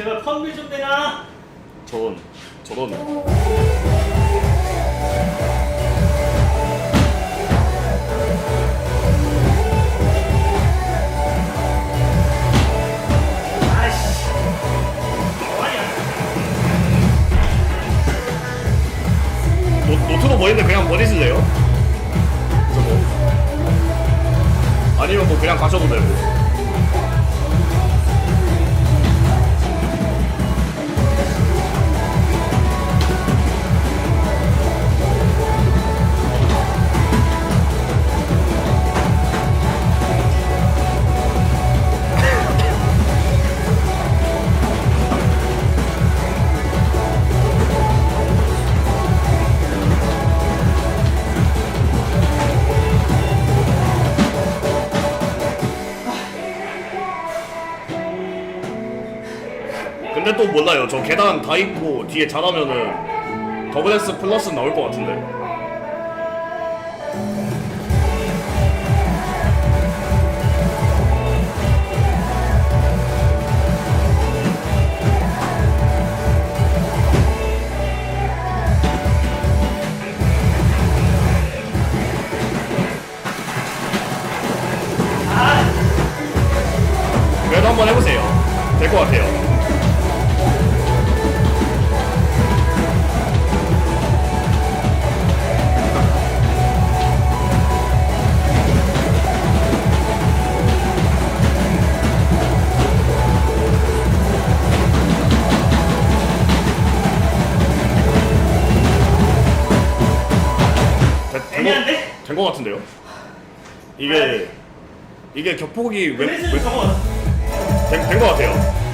제발 펀드 좀 내놔. 저런, 저런. 노, 노트북 버리는데 그냥 버리실래요? 저거. 뭐. 아니면 뭐 그냥 가셔도 되고. 근데 또 몰라요. 저 계단 다 있고 뒤에 자라면은 더블 S 플러스 나올 것 같은데. 그래도 한번 해보세요. 될 것 같아요. 애매한데? 된거 같은데요? 이게 이게 격폭이 왜, 왜, 왜, 왜, 왜, 왜, 왜, 왜,